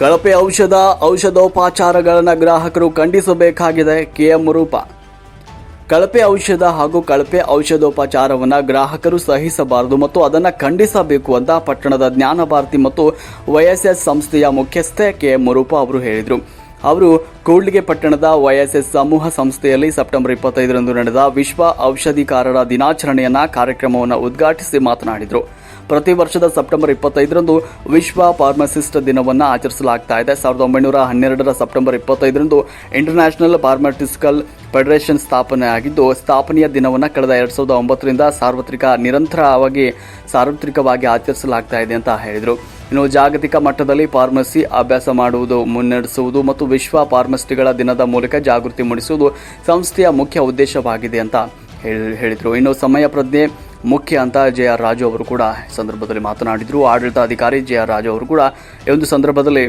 ಕಳಪೆ ಔಷಧ, ಔಷಧೋಪಚಾರಗಳನ್ನು ಗ್ರಾಹಕರು ಖಂಡಿಸಬೇಕಾಗಿದೆ ಕೆಎಂ ರೂಪ. ಕಳಪೆ ಔಷಧ ಹಾಗೂ ಕಳಪೆ ಔಷಧೋಪಚಾರವನ್ನು ಗ್ರಾಹಕರು ಸಹಿಸಬಾರದು ಮತ್ತು ಅದನ್ನು ಖಂಡಿಸಬೇಕು ಅಂತ ಪಟ್ಟಣದ ಜ್ಞಾನ ಭಾರತಿ ಮತ್ತು ವೈಎಸ್ಎಸ್ ಸಂಸ್ಥೆಯ ಮುಖ್ಯಸ್ಥೆ ಕೆ ಮುರುಪ ಅವರು ಹೇಳಿದರು. ಅವರು ಕೂಡ್ಲಿಗೆ ಪಟ್ಟಣದ ವೈಎಸ್ಎಸ್ ಸಮೂಹ ಸಂಸ್ಥೆಯಲ್ಲಿ ಸೆಪ್ಟೆಂಬರ್ ಇಪ್ಪತ್ತೈದರಂದು ನಡೆದ ವಿಶ್ವ ಔಷಧಿಕಾರರ ದಿನಾಚರಣೆಯನ್ನ ಕಾರ್ಯಕ್ರಮವನ್ನು ಉದ್ಘಾಟಿಸಿ ಮಾತನಾಡಿದರು. ಪ್ರತಿ ವರ್ಷದ ಸೆಪ್ಟೆಂಬರ್ ಇಪ್ಪತ್ತೈದರಂದು ವಿಶ್ವ ಫಾರ್ಮಸಿಸ್ಟ್ ದಿನವನ್ನು ಆಚರಿಸಲಾಗ್ತಾ ಇದೆ. ಸಾವಿರದ ಒಂಬೈನೂರ ಹನ್ನೆರಡರ ಸೆಪ್ಟೆಂಬರ್ ಇಪ್ಪತ್ತೈದರಂದು ಇಂಟರ್ನ್ಯಾಷನಲ್ ಫಾರ್ಮಾಟಿಸ್ಟಿಕಲ್ ಫೆಡರೇಷನ್ ಸ್ಥಾಪನೆಯಾಗಿದ್ದು, ಸ್ಥಾಪನೆಯ ದಿನವನ್ನು ಕಳೆದ ಎರಡು ಸಾವಿರದ ಒಂಬತ್ತರಿಂದ ಸಾರ್ವತ್ರಿಕ ನಿರಂತರವಾಗಿ ಸಾರ್ವತ್ರಿಕವಾಗಿ ಆಚರಿಸಲಾಗ್ತಾ ಇದೆ ಅಂತ ಹೇಳಿದರು. ಇನ್ನು ಜಾಗತಿಕ ಮಟ್ಟದಲ್ಲಿ ಫಾರ್ಮಸಿ ಅಭ್ಯಾಸ ಮಾಡುವುದು ಮುನ್ನಡೆಸುವುದು ಮತ್ತು ವಿಶ್ವ ಫಾರ್ಮಸಿಗಳ ದಿನದ ಮೂಲಕ ಜಾಗೃತಿ ಮೂಡಿಸುವುದು ಸಂಸ್ಥೆಯ ಮುಖ್ಯ ಉದ್ದೇಶವಾಗಿದೆ ಅಂತ ಹೇಳಿ- ಹೇಳಿದರು. ಇನ್ನು ಸಮಯ ಪ್ರಜ್ಞೆ ಮುಖ್ಯ ಅಂತ ಜೆ ಆರ್ ರಾಜು ಅವರು ಕೂಡ ಸಂದರ್ಭದಲ್ಲಿ ಮಾತನಾಡಿದರು. ಆಡಳಿತಾಧಿಕಾರಿ ಜೆ ಆರ್ ರಾಜು ಅವರು ಕೂಡ ಈ ಒಂದು ಸಂದರ್ಭದಲ್ಲಿ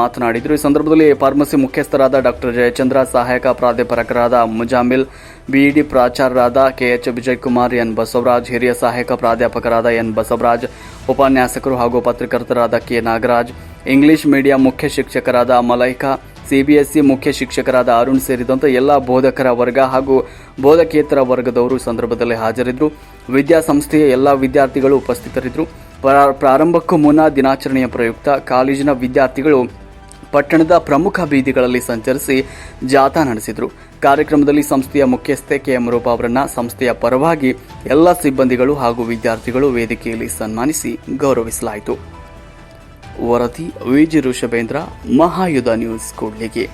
ಮಾತನಾಡಿದರು. ಈ ಸಂದರ್ಭದಲ್ಲಿ ಫಾರ್ಮಸಿ ಮುಖ್ಯಸ್ಥರಾದ ಡಾಕ್ಟರ್ ಜಯಚಂದ್ರ, ಸಹಾಯಕ ಪ್ರಾಧ್ಯಾಪಕರಾದ ಮುಜಾಮಿಲ್, ಬಿಇಡಿ ಪ್ರಾಚಾರ್ಯರಾದ ಕೆಎಚ್ ವಿಜಯಕುಮಾರ್ ಎನ್ ಬಸವರಾಜ್, ಹಿರಿಯ ಸಹಾಯಕ ಪ್ರಾಧ್ಯಾಪಕರಾದ ಎನ್ ಬಸವರಾಜ್, ಉಪನ್ಯಾಸಕರು ಹಾಗೂ ಪತ್ರಕರ್ತರಾದ ಕೆ ನಾಗರಾಜ್, ಇಂಗ್ಲಿಷ್ ಮೀಡಿಯಂ ಮುಖ್ಯ ಶಿಕ್ಷಕರಾದ ಮಲೈಕಾ ಸಿಬಿಎಸ್ಇ ಮುಖ್ಯ ಶಿಕ್ಷಕರಾದ ಅರುಣ್ ಸೇರಿದಂತೆ ಎಲ್ಲ ಬೋಧಕರ ವರ್ಗ ಹಾಗೂ ಬೋಧಕೇತರ ವರ್ಗದವರು ಸಂದರ್ಭದಲ್ಲಿ ಹಾಜರಿದ್ದರು. ವಿದ್ಯಾಸಂಸ್ಥೆಯ ಎಲ್ಲ ವಿದ್ಯಾರ್ಥಿಗಳು ಉಪಸ್ಥಿತರಿದ್ದರು. ಪ್ರಾ- ಪ್ರಾರಂಭಕ್ಕೂ ಮುನ್ನ ದಿನಾಚರಣೆಯ ಪ್ರಯುಕ್ತ ಕಾಲೇಜಿನ ವಿದ್ಯಾರ್ಥಿಗಳು ಪಟ್ಟಣದ ಪ್ರಮುಖ ಬೀದಿಗಳಲ್ಲಿ ಸಂಚರಿಸಿ ಜಾಥಾ ನಡೆಸಿದರು. ಕಾರ್ಯಕ್ರಮದಲ್ಲಿ ಸಂಸ್ಥೆಯ ಮುಖ್ಯಸ್ಥೆ ಕೆಎಂ ರೂಪಾ ಅವರನ್ನು ಸಂಸ್ಥೆಯ ಪರವಾಗಿ ಎಲ್ಲ ಸಿಬ್ಬಂದಿಗಳು ಹಾಗೂ ವಿದ್ಯಾರ್ಥಿಗಳು ವೇದಿಕೆಯಲ್ಲಿ ಸನ್ಮಾನಿಸಿ ಗೌರವಿಸಲಾಯಿತು. ವರದಿ ವಿಜಿ ಋಷಭೇಂದ್ರ ಮಹಾಯುಧ ನ್ಯೂಸ್ ಕೂಡ್ಲಿಗೆ.